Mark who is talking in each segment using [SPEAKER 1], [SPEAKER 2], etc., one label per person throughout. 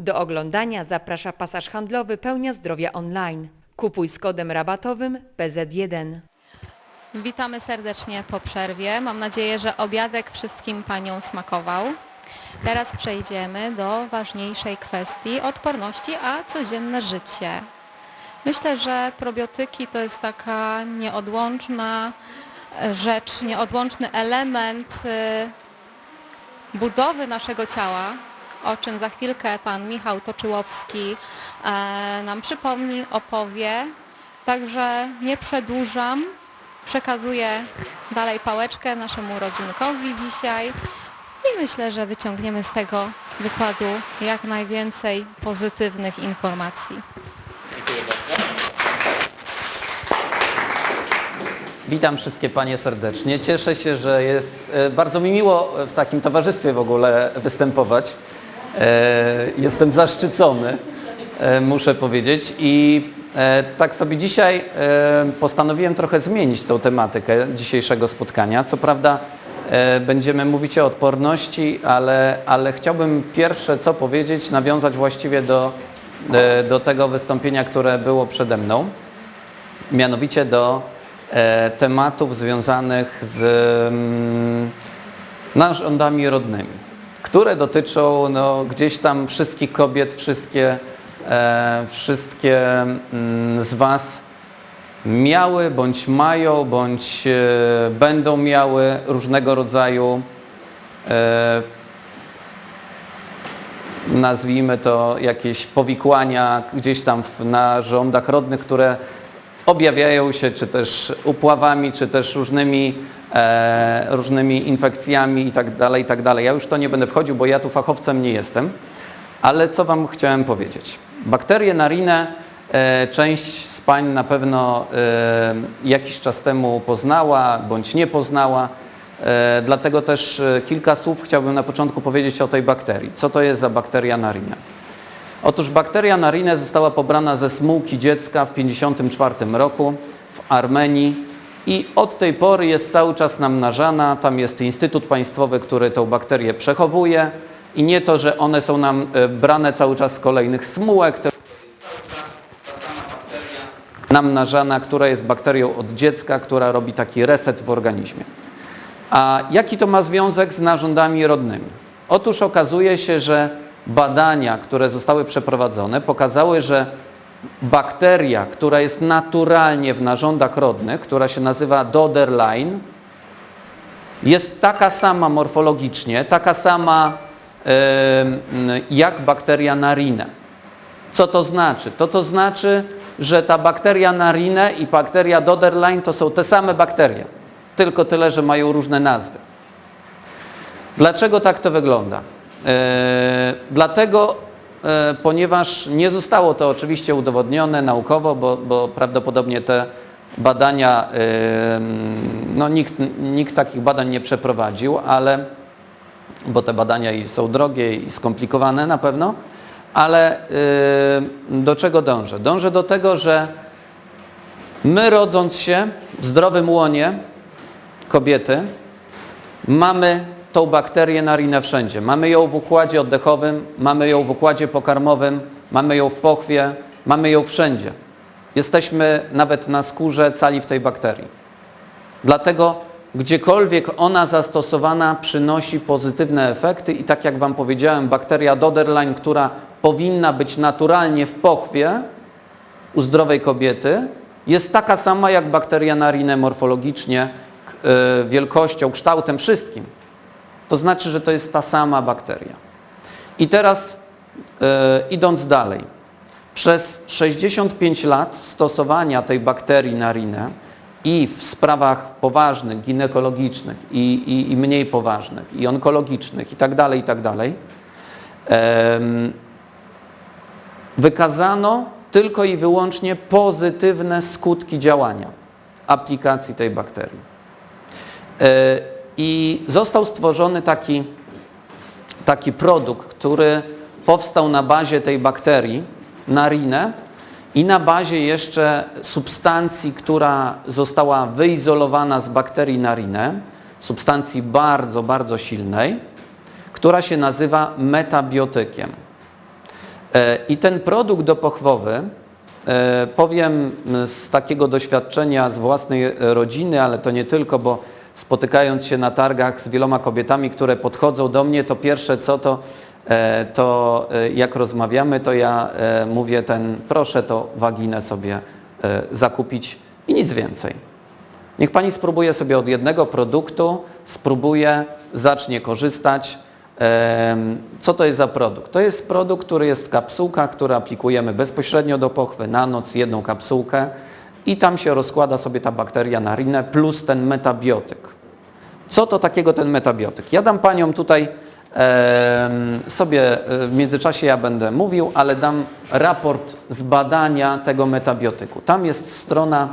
[SPEAKER 1] Do oglądania zaprasza pasaż handlowy Pełnia Zdrowia Online. Kupuj z kodem rabatowym PZ1.
[SPEAKER 2] Witamy serdecznie po przerwie. Mam nadzieję, że obiadek wszystkim Paniom smakował. Teraz przejdziemy do ważniejszej kwestii odporności, a codzienne życie. Myślę, że probiotyki to jest taka nieodłączna rzecz, nieodłączny element e, budowy naszego ciała, o czym za chwilkę Pan Michał Toczyłowski e, nam przypomni, opowie. Także nie przedłużam, przekazuję dalej pałeczkę naszemu rodzynkowi dzisiaj i myślę, że wyciągniemy z tego wykładu jak najwięcej pozytywnych informacji.
[SPEAKER 3] Witam wszystkie Panie serdecznie. Cieszę się, że jest e, bardzo mi miło w takim towarzystwie w ogóle występować. E, Jestem zaszczycony, e, muszę powiedzieć. I e, tak sobie dzisiaj postanowiłem trochę zmienić tą tematykę dzisiejszego spotkania. Co prawda będziemy mówić o odporności, ale, ale chciałbym pierwsze co powiedzieć, nawiązać właściwie do, do tego wystąpienia, które było przede mną mianowicie do tematów związanych z mm, narządami rodnymi, które dotyczą no, gdzieś tam wszystkich kobiet, wszystkie, e, wszystkie mm, z Was miały, bądź mają, bądź e, będą miały różnego rodzaju e, nazwijmy to jakieś powikłania gdzieś tam w narządach rodnych, które objawiają się czy też upławami, czy też różnymi, różnymi infekcjami i tak dalej, i tak dalej. Ja już to nie będę wchodził, bo ja tu fachowcem nie jestem, ale co Wam chciałem powiedzieć. Bakterie narine e, część z Pań na pewno e, jakiś czas temu poznała, bądź nie poznała. E, Dlatego też e, kilka słów chciałbym na początku powiedzieć o tej bakterii. Co to jest za bakteria narina? Otóż bakteria narine została pobrana ze smułki dziecka w 1954 roku w Armenii i od tej pory jest cały czas namnażana. Tam jest Instytut Państwowy, który tą bakterię przechowuje i nie to, że one są nam e, brane cały czas z kolejnych smułek, tylko namnażana, która jest bakterią od dziecka, która robi taki reset w organizmie. A jaki to ma związek z narządami rodnymi? Otóż okazuje się, że badania, które zostały przeprowadzone, pokazały, że bakteria, która jest naturalnie w narządach rodnych, która się nazywa Doderline, jest taka sama morfologicznie, taka sama jak bakteria narine. Co to znaczy? To to znaczy, że ta bakteria narine i bakteria Doderline to są te same bakterie, tylko tyle, że mają różne nazwy. Dlaczego tak to wygląda? E, dlatego, ponieważ nie zostało to oczywiście udowodnione naukowo, bo, bo prawdopodobnie te badania, e, no nikt, nikt takich badań nie przeprowadził, ale, bo te badania i są drogie i skomplikowane na pewno, ale e, do czego dążę? Dążę do tego, że my rodząc się w zdrowym łonie kobiety, mamy tą bakterię narinę wszędzie. Mamy ją w układzie oddechowym, mamy ją w układzie pokarmowym, mamy ją w pochwie, mamy ją wszędzie. Jesteśmy nawet na skórze cali w tej bakterii. Dlatego gdziekolwiek ona zastosowana przynosi pozytywne efekty i tak jak Wam powiedziałem, bakteria Doderline, która powinna być naturalnie w pochwie u zdrowej kobiety, jest taka sama jak bakteria narine morfologicznie, y, wielkością, kształtem, wszystkim. To znaczy, że to jest ta sama bakteria. I teraz e, idąc dalej. Przez 65 lat stosowania tej bakterii narine i w sprawach poważnych, ginekologicznych i, i, i mniej poważnych, i onkologicznych i dalej, i tak dalej, em, wykazano tylko i wyłącznie pozytywne skutki działania aplikacji tej bakterii. E, I został stworzony taki, taki produkt, który powstał na bazie tej bakterii, narinę, i na bazie jeszcze substancji, która została wyizolowana z bakterii narinę, substancji bardzo, bardzo silnej, która się nazywa metabiotykiem. E, I ten produkt dopochwowy, e, powiem z takiego doświadczenia z własnej rodziny, ale to nie tylko, bo spotykając się na targach z wieloma kobietami, które podchodzą do mnie, to pierwsze co to, e, to e, jak rozmawiamy, to ja e, mówię ten, proszę to waginę sobie zakupić i nic więcej. Niech Pani spróbuje sobie od jednego produktu, spróbuje, zacznie korzystać. Co to jest za produkt? To jest produkt, który jest w kapsułkach, który aplikujemy bezpośrednio do pochwy na noc, jedną kapsułkę i tam się rozkłada sobie ta bakteria na rinę plus ten metabiotyk. Co to takiego ten metabiotyk? Ja dam Paniom tutaj em, sobie, e, w międzyczasie ja będę mówił, ale dam raport z badania tego metabiotyku. Tam jest strona,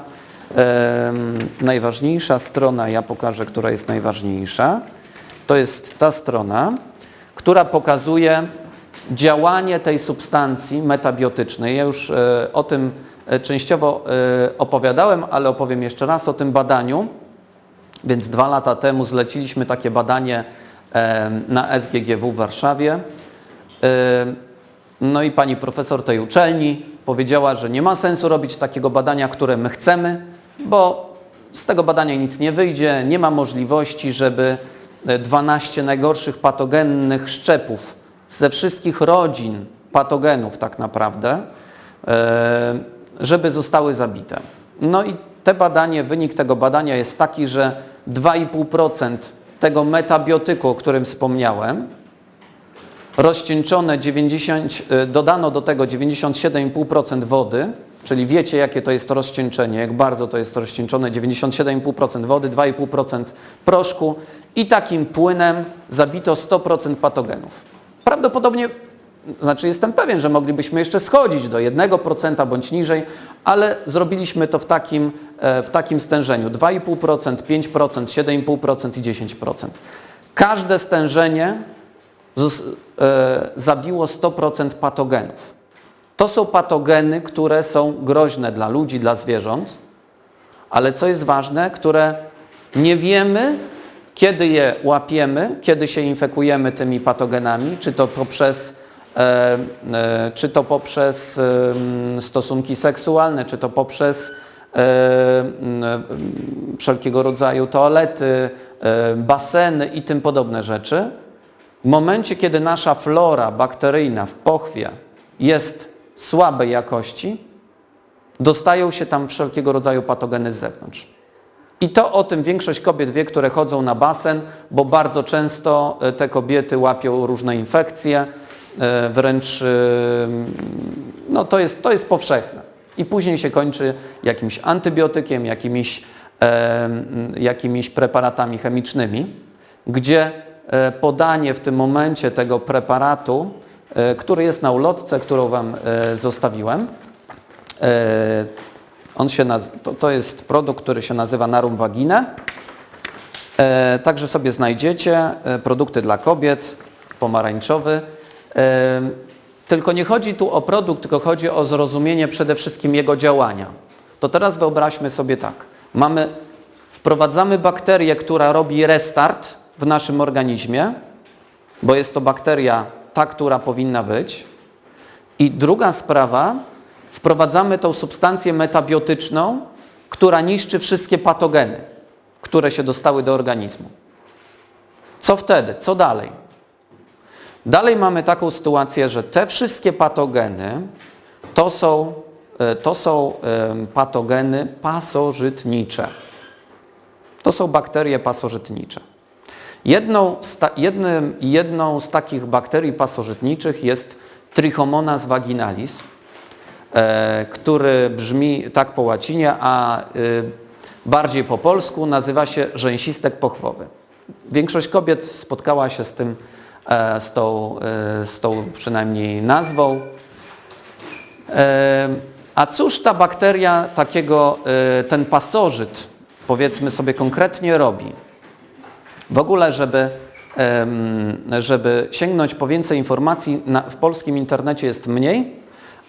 [SPEAKER 3] em, najważniejsza strona, ja pokażę, która jest najważniejsza. To jest ta strona, która pokazuje działanie tej substancji metabiotycznej. Ja już e, o tym e, częściowo e, opowiadałem, ale opowiem jeszcze raz o tym badaniu. Więc dwa lata temu zleciliśmy takie badanie e, na SGGW w Warszawie. E, No i pani profesor tej uczelni powiedziała, że nie ma sensu robić takiego badania, które my chcemy, bo z tego badania nic nie wyjdzie, nie ma możliwości, żeby e, 12 najgorszych patogennych szczepów ze wszystkich rodzin patogenów tak naprawdę, e, żeby zostały zabite. No i te badanie, wynik tego badania jest taki, że 2,5% tego metabiotyku, o którym wspomniałem, rozcieńczone 90, e, dodano do tego 97,5% wody, czyli wiecie jakie to jest rozcieńczenie, jak bardzo to jest rozcieńczone, 97,5% wody, 2,5% proszku i takim płynem zabito 100% patogenów. Prawdopodobnie, znaczy jestem pewien, że moglibyśmy jeszcze schodzić do 1% bądź niżej, ale zrobiliśmy to w takim, e, w takim stężeniu 2,5%, 5%, 7,5% i 10%. Każde stężenie zos- e, zabiło 100% patogenów. To są patogeny, które są groźne dla ludzi, dla zwierząt, ale co jest ważne, które nie wiemy, kiedy je łapiemy, kiedy się infekujemy tymi patogenami, czy to poprzez, czy to poprzez stosunki seksualne, czy to poprzez e, wszelkiego rodzaju toalety, e, baseny i tym podobne rzeczy. W momencie, kiedy nasza flora bakteryjna w pochwie jest słabej jakości, dostają się tam wszelkiego rodzaju patogeny z zewnątrz. I to o tym większość kobiet wie, które chodzą na basen, bo bardzo często e, te kobiety łapią różne infekcje, e, wręcz e, no to, jest, to jest powszechne. I później się kończy jakimś antybiotykiem, jakimiś, e, jakimiś preparatami chemicznymi, gdzie e, podanie w tym momencie tego preparatu, e, który jest na ulotce, którą Wam e, zostawiłem, e, on się naz- to, to jest produkt, który się nazywa Narum Vagina. E, także sobie znajdziecie e, produkty dla kobiet, pomarańczowy. Tylko nie chodzi tu o produkt, tylko chodzi o zrozumienie przede wszystkim jego działania. To teraz wyobraźmy sobie tak. Mamy, wprowadzamy bakterię, która robi restart w naszym organizmie, bo jest to bakteria ta, która powinna być. I druga sprawa, wprowadzamy tą substancję metabiotyczną, która niszczy wszystkie patogeny, które się dostały do organizmu. Co wtedy? Co dalej? Dalej mamy taką sytuację, że te wszystkie patogeny to są, e, to są patogeny pasożytnicze. To są bakterie pasożytnicze. Jedną z, ta, jednym, jedną z takich bakterii pasożytniczych jest Trichomonas vaginalis, e, który brzmi tak po łacinie, a y, bardziej po polsku nazywa się rzęsistek pochwowy. Większość kobiet spotkała się z tym, e, z, tą, e, z tą przynajmniej nazwą. E, A cóż ta bakteria takiego, e, ten pasożyt, powiedzmy sobie konkretnie robi? W ogóle, żeby, żeby sięgnąć po więcej informacji, w polskim internecie jest mniej,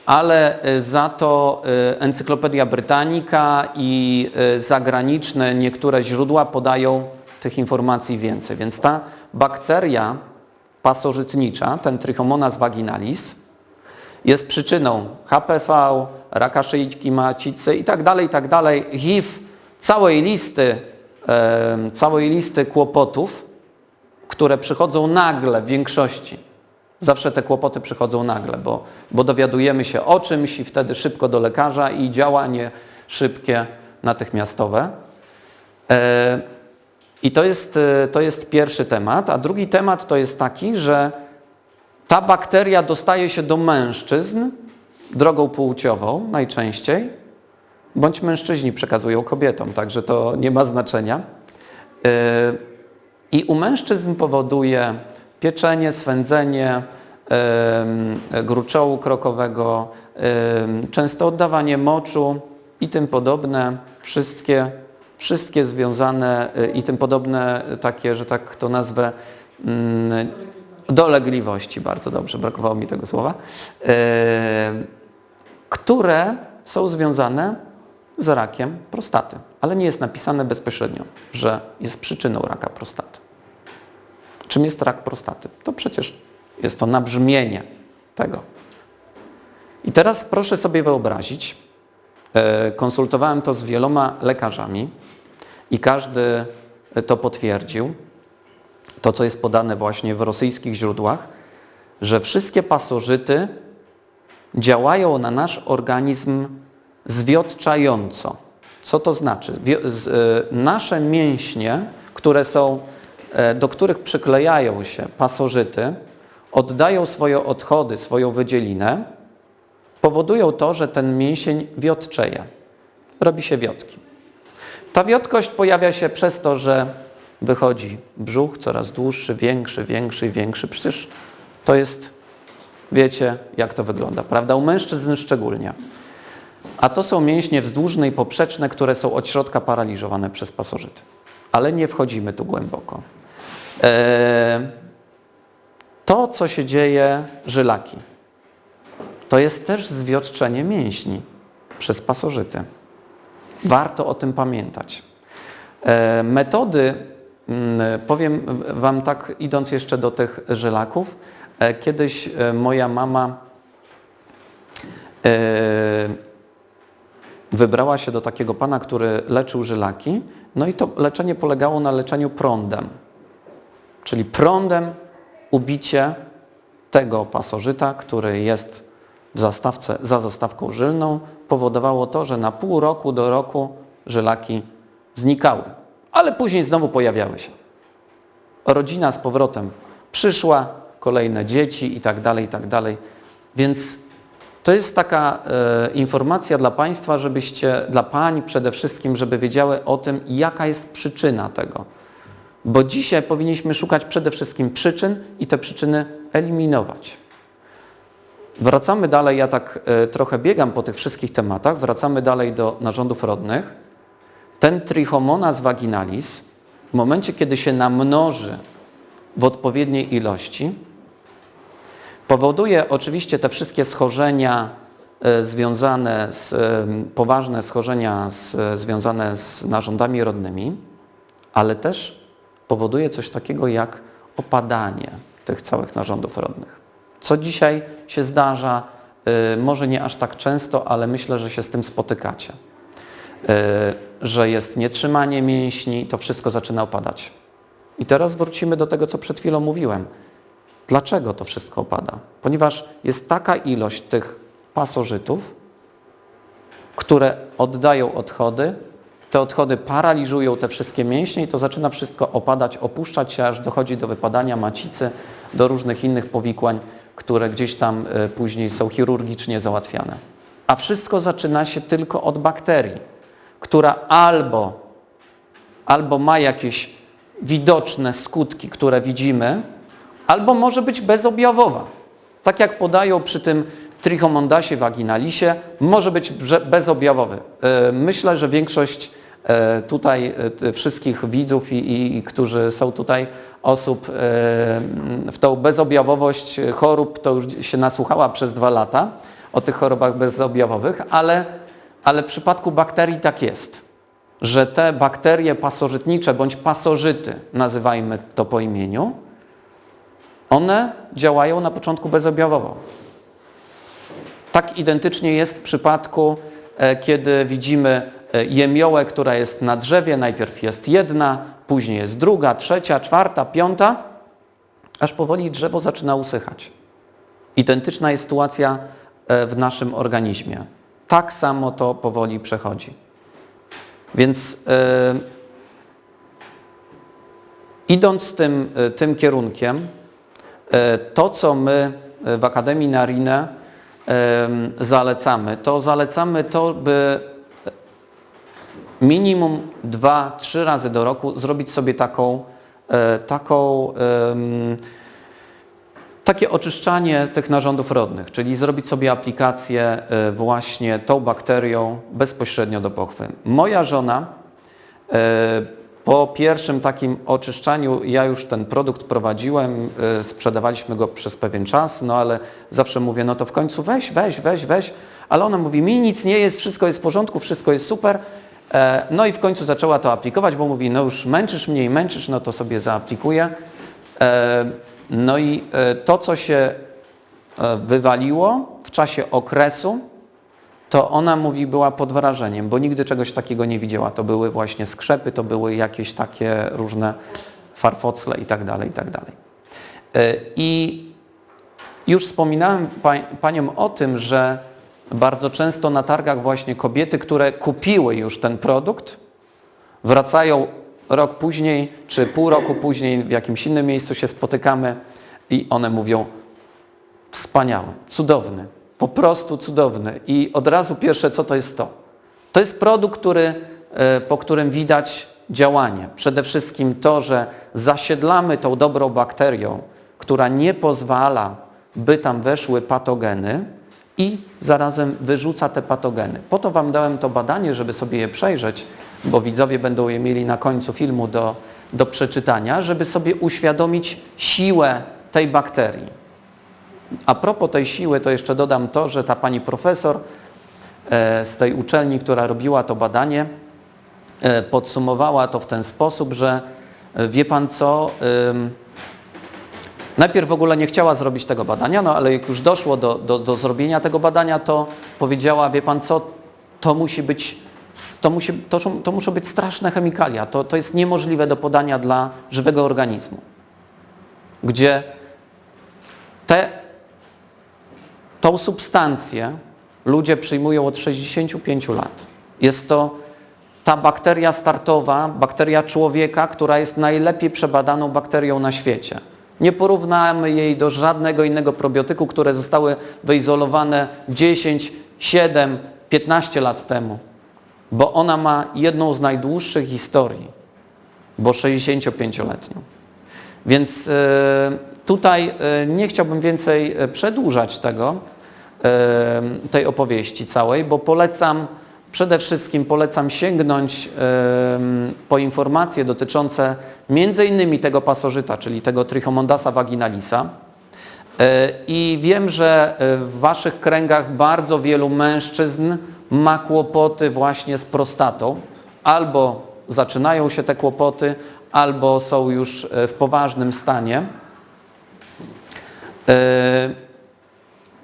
[SPEAKER 3] ale e, za to e, Encyklopedia Britannica i e, zagraniczne niektóre źródła podają tych informacji więcej. Więc ta bakteria pasożytnicza, ten Trichomonas vaginalis, jest przyczyną HPV, raka szyjki macicy i tak dalej, i tak HIV, całej listy, całej listy kłopotów, które przychodzą nagle w większości. Zawsze te kłopoty przychodzą nagle, bo, bo dowiadujemy się o czymś i wtedy szybko do lekarza i działanie szybkie, natychmiastowe. I to jest, e, to jest pierwszy temat. A drugi temat to jest taki, że ta bakteria dostaje się do mężczyzn drogą płciową najczęściej, bądź mężczyźni przekazują kobietom, także to nie ma znaczenia. E, I u mężczyzn powoduje pieczenie, swędzenie, em, gruczołu krokowego, często oddawanie moczu i tym podobne, wszystkie, wszystkie związane y, i tym podobne takie, że tak to nazwę, mm, dolegliwości, bardzo dobrze, brakowało mi tego słowa, em, które są związane z rakiem prostaty, ale nie jest napisane bezpośrednio, że jest przyczyną raka prostaty. Czym jest rak prostaty? To przecież jest to nabrzmienie tego. I teraz proszę sobie wyobrazić, konsultowałem to z wieloma lekarzami i każdy to potwierdził, to co jest podane właśnie w rosyjskich źródłach, że wszystkie pasożyty działają na nasz organizm zwiotczająco. Co to znaczy? E, Nasze mięśnie, które są, e, do których przyklejają się pasożyty, oddają swoje odchody, swoją wydzielinę, powodują to, że ten mięsień wiotczeje. Robi się wiotki. Ta wiotkość pojawia się przez to, że wychodzi brzuch coraz dłuższy, większy, większy większy. Przecież to jest, wiecie jak to wygląda, prawda? U mężczyzn szczególnie. A to są mięśnie wzdłużne i poprzeczne, które są od środka paraliżowane przez pasożyty. Ale nie wchodzimy tu głęboko. Eee, to, co się dzieje żylaki, to jest też zwiotczenie mięśni przez pasożyty. Warto o tym pamiętać. E, metody, mm, powiem Wam tak, idąc jeszcze do tych żylaków, e, kiedyś e, moja mama wybrała się do takiego pana, który leczył żylaki, no i to leczenie polegało na leczeniu prądem. Czyli prądem ubicie tego pasożyta, który jest w zastawce, za zastawką żylną, powodowało to, że na pół roku do roku żylaki znikały, ale później znowu pojawiały się. Rodzina z powrotem przyszła, kolejne dzieci i tak dalej, i tak dalej. Więc to jest taka e, informacja dla Państwa, żebyście, dla Pań przede wszystkim, żeby wiedziały o tym, jaka jest przyczyna tego. Bo dzisiaj powinniśmy szukać przede wszystkim przyczyn i te przyczyny eliminować. Wracamy dalej, ja tak e, trochę biegam po tych wszystkich tematach, wracamy dalej do narządów rodnych. Ten trichomonas vaginalis w momencie, kiedy się namnoży w odpowiedniej ilości, powoduje oczywiście te wszystkie schorzenia e, związane z, e, poważne schorzenia z, związane z narządami rodnymi, ale też powoduje coś takiego jak opadanie tych całych narządów rodnych. Co dzisiaj się zdarza, y, może nie aż tak często, ale myślę, że się z tym spotykacie. Y, Że jest nietrzymanie mięśni, to wszystko zaczyna opadać. I teraz wrócimy do tego, co przed chwilą mówiłem. Dlaczego to wszystko opada? Ponieważ jest taka ilość tych pasożytów, które oddają odchody, te odchody paraliżują te wszystkie mięśnie i to zaczyna wszystko opadać, opuszczać się, aż dochodzi do wypadania macicy, do różnych innych powikłań, które gdzieś tam e, później są chirurgicznie załatwiane. A wszystko zaczyna się tylko od bakterii, która albo, albo ma jakieś widoczne skutki, które widzimy, albo może być bezobjawowa. Tak jak podają przy tym trichomondasie vaginalisie, może być bezobjawowy. E, Myślę, że większość tutaj e, wszystkich widzów i, i, którzy są tutaj osób e, w tą bezobjawowość chorób, to już się nasłuchała przez dwa lata o tych chorobach bezobjawowych, ale, ale w przypadku bakterii tak jest, że te bakterie pasożytnicze bądź pasożyty, nazywajmy to po imieniu, one działają na początku bezobjawowo. Tak identycznie jest w przypadku, e, kiedy widzimy e, jemiołę, która jest na drzewie. Najpierw jest jedna, później jest druga, trzecia, czwarta, piąta, aż powoli drzewo zaczyna usychać. Identyczna jest sytuacja e, w naszym organizmie. Tak samo to powoli przechodzi. Więc e, idąc tym, e, tym kierunkiem, e, to co my e, w Akademii Narine em, zalecamy, to zalecamy to, by minimum 2-3 razy do roku zrobić sobie taką, e, taką takie oczyszczanie tych narządów rodnych, czyli zrobić sobie aplikację e, właśnie tą bakterią bezpośrednio do pochwy. Moja żona e, po pierwszym takim oczyszczaniu, ja już ten produkt prowadziłem, sprzedawaliśmy go przez pewien czas, no ale zawsze mówię, no to w końcu weź, weź, weź, weź, ale ona mówi, mi nic nie jest, wszystko jest w porządku, wszystko jest super. E, No i w końcu zaczęła to aplikować, bo mówi, no już męczysz mnie i męczysz, no to sobie zaaplikuję. E, No i e, to, co się wywaliło w czasie okresu, to ona mówi, była pod wrażeniem, bo nigdy czegoś takiego nie widziała. To były właśnie skrzepy, to były jakieś takie różne farfocle i tak dalej, i tak dalej. I już wspominałem paniom o tym, że bardzo często na targach właśnie kobiety, które kupiły już ten produkt, wracają rok później, czy pół roku później w jakimś innym miejscu się spotykamy i one mówią wspaniały, cudowny, po prostu cudowny. I od razu pierwsze, co to jest to? To jest produkt, który, e, po którym widać działanie. Przede wszystkim to, że zasiedlamy tą dobrą bakterią, która nie pozwala, by tam weszły patogeny i zarazem wyrzuca te patogeny. Po to Wam dałem to badanie, żeby sobie je przejrzeć, bo widzowie będą je mieli na końcu filmu do, do przeczytania, żeby sobie uświadomić siłę tej bakterii. A propos tej siły, to jeszcze dodam to, że ta pani profesor e, z tej uczelni, która robiła to badanie, e, podsumowała to w ten sposób, że e, wie pan co, najpierw w ogóle nie chciała zrobić tego badania, no ale jak już doszło do, do, do zrobienia tego badania, to powiedziała, wie pan co, to musi być, to, musi, to, to muszą być straszne chemikalia, to, to jest niemożliwe do podania dla żywego organizmu, gdzie te Tą substancję ludzie przyjmują od 65 lat. Jest to ta bakteria startowa, bakteria człowieka, która jest najlepiej przebadaną bakterią na świecie. Nie porównamy jej do żadnego innego probiotyku, które zostały wyizolowane 10, 7, 15 lat temu, bo ona ma jedną z najdłuższych historii, bo 65-letnią. Więc e, tutaj e, nie chciałbym więcej e, przedłużać tego, tej opowieści całej, bo polecam, przede wszystkim polecam sięgnąć po informacje dotyczące innymi tego pasożyta, czyli tego Trichomondasa vaginalisa. E, I wiem, że e, w Waszych kręgach bardzo wielu mężczyzn ma kłopoty właśnie z prostatą. Albo zaczynają się te kłopoty, albo są już e, w poważnym stanie.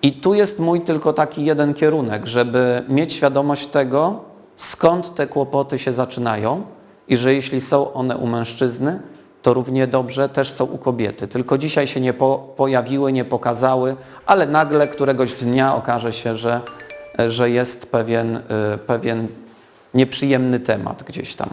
[SPEAKER 3] I tu jest mój tylko taki jeden kierunek, żeby mieć świadomość tego, skąd te kłopoty się zaczynają i że jeśli są one u mężczyzny, to równie dobrze też są u kobiety. Tylko dzisiaj się nie po, pojawiły, nie pokazały, ale nagle któregoś dnia okaże się, że, że jest pewien, y, pewien nieprzyjemny temat gdzieś tam.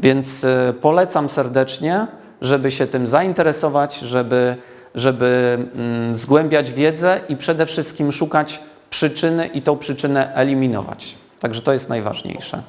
[SPEAKER 3] Więc y, polecam serdecznie, żeby się tym zainteresować, żeby, żeby mm, zgłębiać wiedzę i przede wszystkim szukać przyczyny i tą przyczynę eliminować. Także to jest najważniejsze.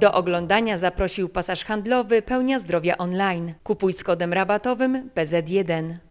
[SPEAKER 1] Do oglądania zaprosił pasaż handlowy Pełnia Zdrowia Online. Kupuj z kodem rabatowym PZ1.